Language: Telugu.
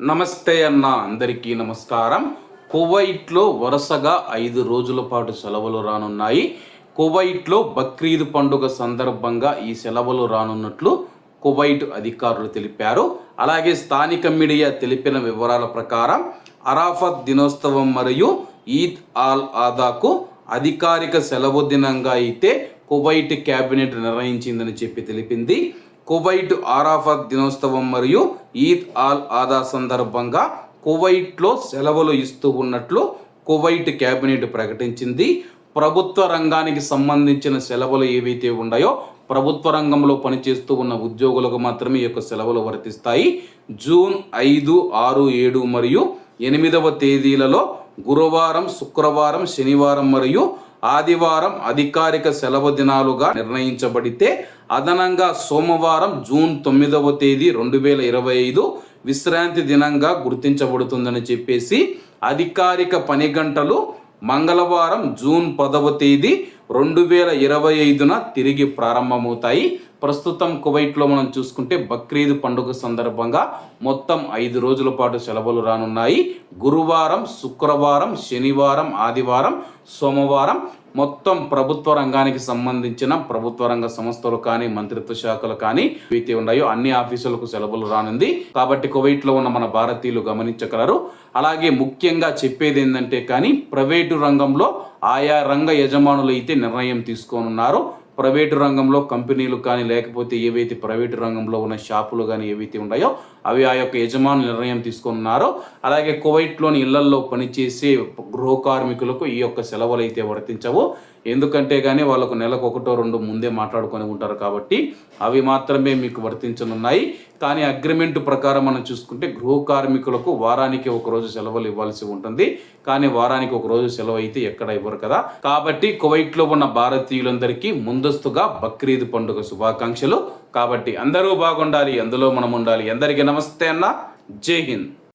నమస్తే అన్న అందరికీ నమస్కారం. కువైట్లో వరుసగా ఐదు రోజుల పాటు సెలవులు రానున్నాయి. కువైట్లో బక్రీద్ పండుగ సందర్భంగా ఈ సెలవులు రానున్నట్లు కువైట్ అధికారులు తెలిపారు. అలాగే స్థానిక మీడియా తెలిపిన వివరాల ప్రకారం అరాఫత్ దినోత్సవం మరియు ఈద్ ఆల్ ఆదాకు అధికారిక సెలవు దినంగా అయితే కువైట్ క్యాబినెట్ నిర్ణయించిందని చెప్పి తెలిపింది. కువైట్ ఆరాఫత్ దినోత్సవం మరియు ఈద్ ఆల్ ఆదా సందర్భంగా కువైట్లో సెలవులు ఇస్తూ ఉన్నట్లు కువైట్ కేబినెట్ ప్రకటించింది. ప్రభుత్వ రంగానికి సంబంధించిన సెలవులు ఏవైతే ఉన్నాయో ప్రభుత్వ రంగంలో పనిచేస్తూ ఉన్న ఉద్యోగులకు మాత్రమే ఈ యొక్క సెలవులు వర్తిస్తాయి. జూన్ ఐదు ఆరు ఏడు మరియు ఎనిమిదవ తేదీలలో గురువారం శుక్రవారం శనివారం మరియు ఆదివారం అధికారిక సెలవు దినాలుగా నిర్ణయించబడితే అదనంగా సోమవారం జూన్ తొమ్మిదవ తేదీ రెండు వేల ఇరవై ఐదు విశ్రాంతి దినంగా గుర్తించబడుతుందని చెప్పేసి అధికారిక పని గంటలు మంగళవారం జూన్ పదవ తేదీ రెండు వేల ఇరవై ఐదున తిరిగి ప్రారంభమవుతాయి. ప్రస్తుతం కువైట్లో మనం చూసుకుంటే బక్రీద్ పండుగ సందర్భంగా మొత్తం ఐదు రోజుల పాటు సెలవులు రానున్నాయి. గురువారం శుక్రవారం శనివారం ఆదివారం సోమవారం మొత్తం ప్రభుత్వ రంగానికి సంబంధించిన ప్రభుత్వ రంగ సంస్థలు కానీ మంత్రిత్వ శాఖలు కానీ ఏవైతే ఉన్నాయో అన్ని ఆఫీసులకు సెలవులు రానుంది. కాబట్టి కువైట్లో ఉన్న మన భారతీయులు గమనించగలరు. అలాగే ముఖ్యంగా చెప్పేది ఏంటంటే కానీ ప్రైవేటు రంగంలో ఆయా రంగ యజమానులు అయితే నిర్ణయం తీసుకోనున్నారు. ప్రైవేటు రంగంలో కంపెనీలు కానీ లేకపోతే ఏవైతే ప్రైవేటు రంగంలో ఉన్న షాపులు కానీ ఏవైతే ఉన్నాయో అవి ఆ యొక్క యజమాను నిర్ణయం తీసుకున్నారో అలాగే కువైట్లోని ఇళ్ళల్లో పనిచేసే గృహ కార్మికులకు ఈ యొక్క సెలవులు అయితే వర్తించవు. ఎందుకంటే కానీ వాళ్ళకు నెలకు ఒకటో రెండు ముందే మాట్లాడుకొని ఉంటారు కాబట్టి అవి మాత్రమే మీకు వర్తించనున్నాయి. కానీ అగ్రిమెంట్ ప్రకారం మనం చూసుకుంటే గృహ కార్మికులకు వారానికి ఒక రోజు సెలవులు ఇవ్వాల్సి ఉంటుంది. కానీ వారానికి ఒక రోజు సెలవు అయితే ఎక్కడ ఇవ్వరు కదా. కాబట్టి కువైట్లో ఉన్న భారతీయులందరికీ ముందస్తుగా బక్రీద్ పండుగ శుభాకాంక్షలు. కాబట్టి అందరూ బాగుండాలి అందులో మనం ఉండాలి. అందరికీ నమస్తే అన్న. జై హింద్.